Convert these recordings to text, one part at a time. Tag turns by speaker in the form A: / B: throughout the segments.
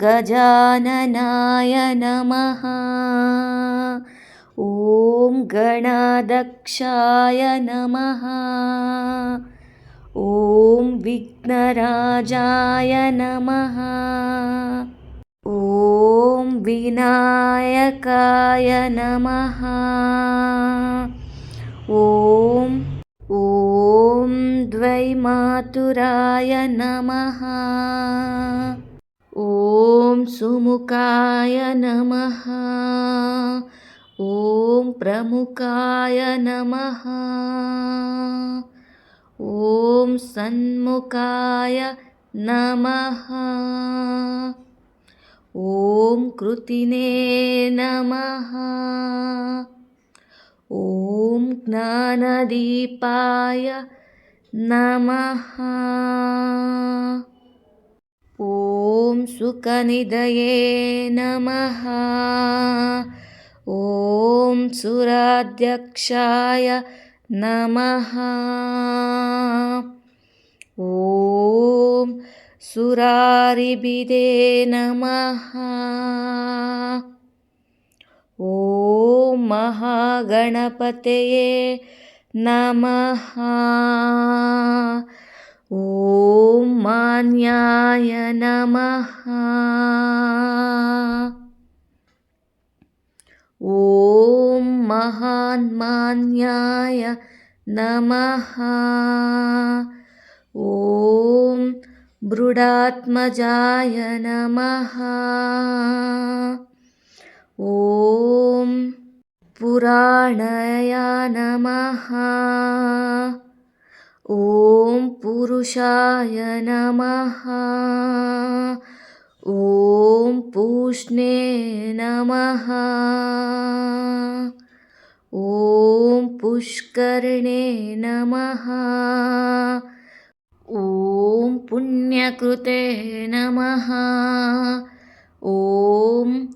A: गजाननाय नमः ॐ गणादक्षाय नमः। ॐ विघ्नराजाय नमः। ॐ विनायकाय नमः। ॐ द्वैमातुराय नमः ॐ सुमुखाय नमः। ॐ प्रमुखाय नमः। ॐ सन्मुखाय नमः। ॐ कृतिने नमः। ॐ ज्ञानदीपाय नमः सुखनिधये नमः। ॐ सुराध्यक्षाय नमः। ॐ सुरारिबिदे नमः। ॐ महागणपतये नमः ॐ मान्याय नमः। ॐ महान्मान्याय नमः। ॐ मृडात्मजाय नमः। ॐ पुराणय नमः ॐ पुरुषाय नमः। ॐ पूष्णे नमः। ॐ पुष्करणे नमः। ॐ पुण्यकृते नमः। ॐ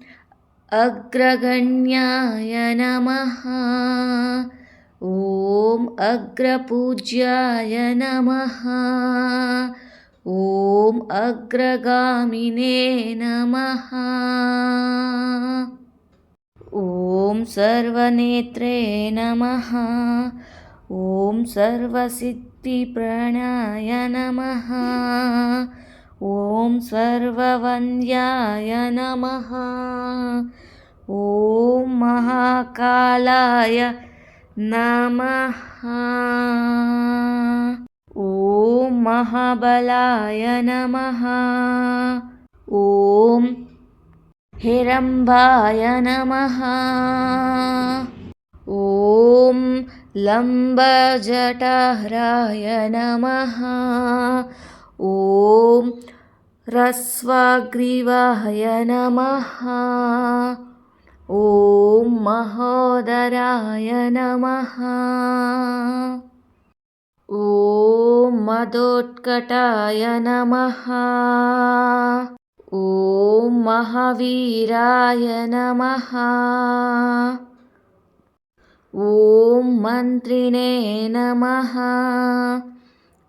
A: अग्रगण्याय नमः ॐ अग्रपूज्याय नमः। ॐ अग्रगामिने नमः। ॐ सर्वनेत्रे नमः। ॐ सर्वसिद्धिप्रणाय नमः। ॐ सर्ववन्द्याय नमः। ॐ महाकालाय नमः। ॐ महाबलाय नमः। ॐ हिरम्बाय नमः। ॐ लम्बजटहराय नमः। ॐ ह्रस्वग्रीवाय नमः ॐ महोदराय नमः। ॐ मदोत्कटाय नमः। ॐ महावीराय नमः। ॐ मन्त्रिणे नमः।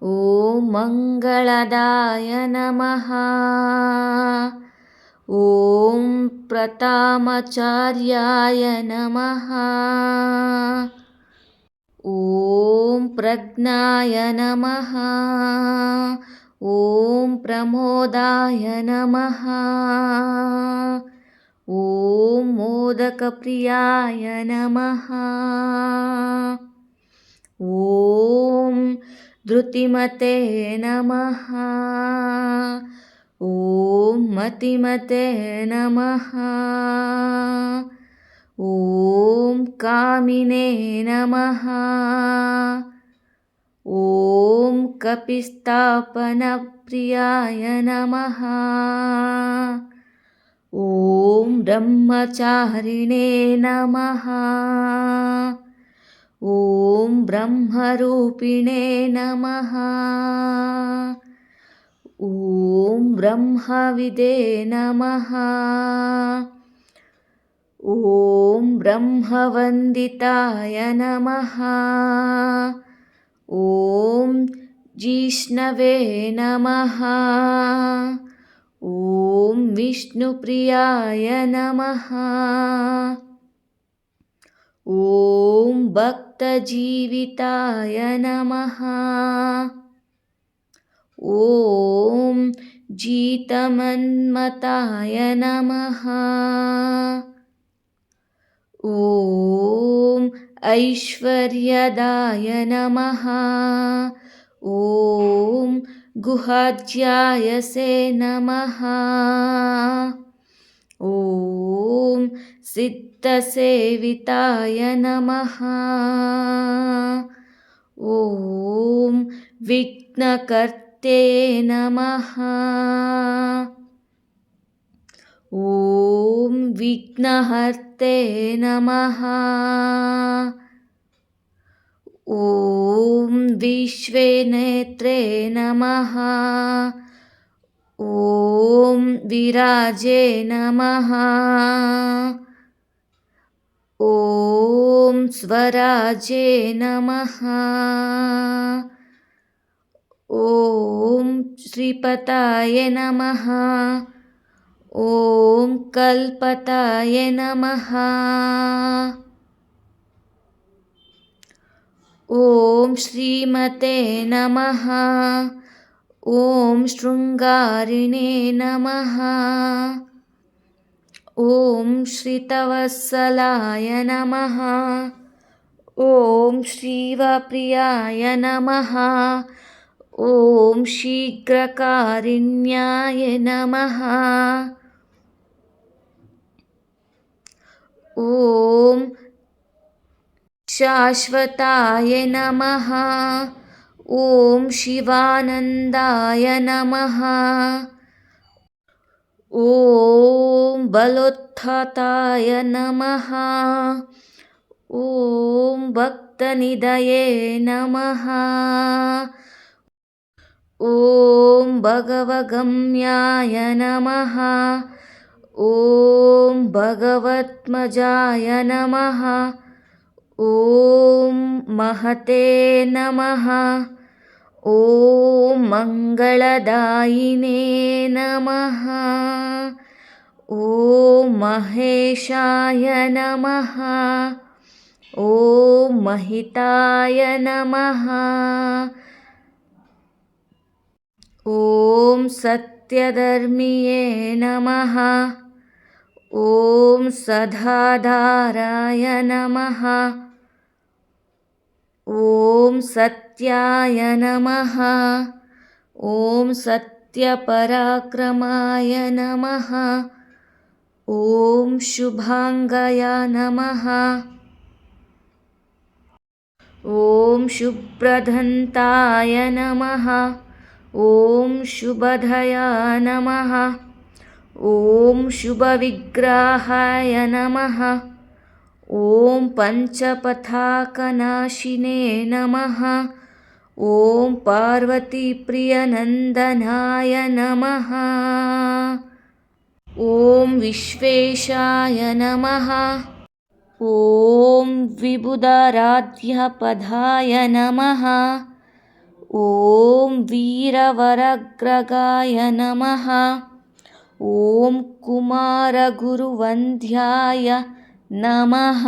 A: ॐ मङ्गलदाय नमः ॐ प्रतामचार्याय नमः। ॐ प्रज्ञाय नमः। ॐ प्रमोदाय नमः। ॐ मोदकप्रियाय नमः। ॐ धृतिमते नमः ॐ मतिमते नमः। ॐ कामिने नमः। ॐ कपिस्तापनप्रियाय नमः। ॐ ब्रह्मचारिणे नमः। ॐ ब्रह्मरूपिणे नमः ॐ ब्रह्मविदे नमः। ॐ ब्रह्मवन्दिताय नमः। ॐ जिष्णवे नमः। ॐ विष्णुप्रियाय नमः। ॐ भक्तजीविताय नमः ॐ जीतमन्मताय नमः। ॐ ऐश्वर्यदाय नमः। ॐ गुहाध्यायसे नमः। ॐ सिद्धसेविताय नमः। ॐ विघ्नकर्ते नमः। ॐ विघ्नहर्ते नमः। ॐ विश्वेनेत्रे नमः। ॐ विराजे नमः। ॐ स्वराजे नमः ॐ श्रीपताय नमः। ॐ कल्पताय नमः। ॐ श्रीमते नमः। ॐ शृङ्गारिणे नमः। ॐ श्रितवत्सलाय नमः। ॐ श्रीवप्रियाय नमः ॐ शीघ्रकारिण्याय नमः। ॐ शाश्वताय नमः। ॐ शिवानन्दाय नमः। ॐ बलोत्थताय नमः। ॐ भक्तनिधये नमः ॐ भगवगम्याय नमः। ॐ भगवत्मजाय नमः। ॐ महते नमः। ॐ मङ्गलदायिने नमः। ॐ महेशाय नमः। ॐ महिताय नमः ॐ सत्यधर्मिये नमः। ॐ सदाधाराय नमः। ॐ सत्याय नमः। ॐ सत्यपराक्रमाय नमः। ॐ शुभाङ्गय नमः। ॐ शुभ्रदन्ताय नमः ॐ शुभधया नमः। ॐ शुभविग्रहाय नमः। ॐ पञ्चपथाकनाशिने नमः। ॐ पार्वतीप्रियनन्दनाय नमः। ॐ विश्वेशाय नमः। ॐ विबुधराध्यपदाय नमः ॐ वीरवरग्रगाय नमः। ॐ कुमारगुरुवन्द्याय नमः।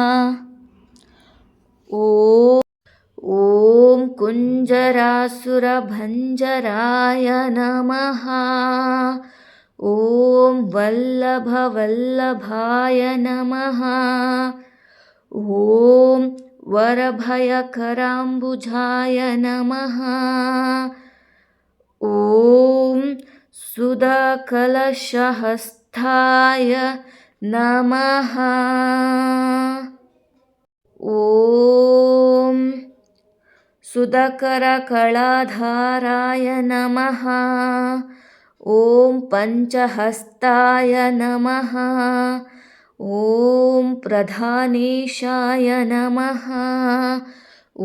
A: ॐ कुञ्जरासुरभञ्जराय नमः। ॐ वल्लभवल्लभाय नमः। ॐ वरभयकराम्बुजाय नमः। ॐ सुधाकलशहस्ताय नमः। ॐ सुधकरकलाधाराय नमः। ॐ पञ्चहस्ताय नमः ॐ प्रधानेशाय नमः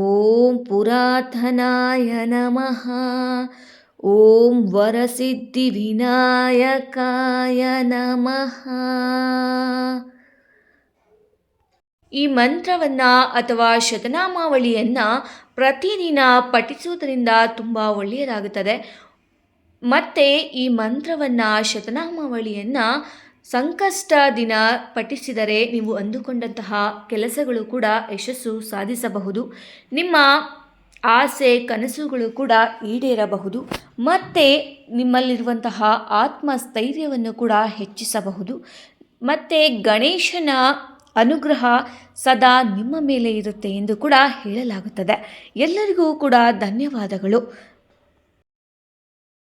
A: ॐ पुरातनाय नमः ॐ वरसिद्धिविनायकाय नमः ಈ ಮಂತ್ರವನ್ನು ಅಥವಾ ಶತನಾಮಾವಳಿಯನ್ನು ಪ್ರತಿದಿನ ಪಠಿಸುವುದರಿಂದ ತುಂಬ ಒಳ್ಳೆಯದಾಗುತ್ತದೆ ಮತ್ತು ಈ ಮಂತ್ರವನ್ನು ಶತನಾಮಾವಳಿಯನ್ನು ಸಂಕಷ್ಟ ದಿನ ಪಠಿಸಿದರೆ ನೀವು ಅಂದುಕೊಂಡಂತಹ ಕೆಲಸಗಳು ಕೂಡ ಯಶಸ್ಸು ಸಾಧಿಸಬಹುದು. ನಿಮ್ಮ ಆಸೆ, ಕನಸುಗಳು ಕೂಡ ಈಡೇರಬಹುದು. ಮತ್ತು ನಿಮ್ಮಲ್ಲಿರುವಂತಹ ಆತ್ಮಸ್ಥೈರ್ಯವನ್ನು ಕೂಡ ಹೆಚ್ಚಿಸಬಹುದು. ಮತ್ತು ಗಣೇಶನ ಅನುಗ್ರಹ ಸದಾ ನಿಮ್ಮ ಮೇಲೆ ಇರುತ್ತೆ ಎಂದು ಕೂಡ ಹೇಳಲಾಗುತ್ತದೆ. ಎಲ್ಲರಿಗೂ ಕೂಡ ಧನ್ಯವಾದಗಳು.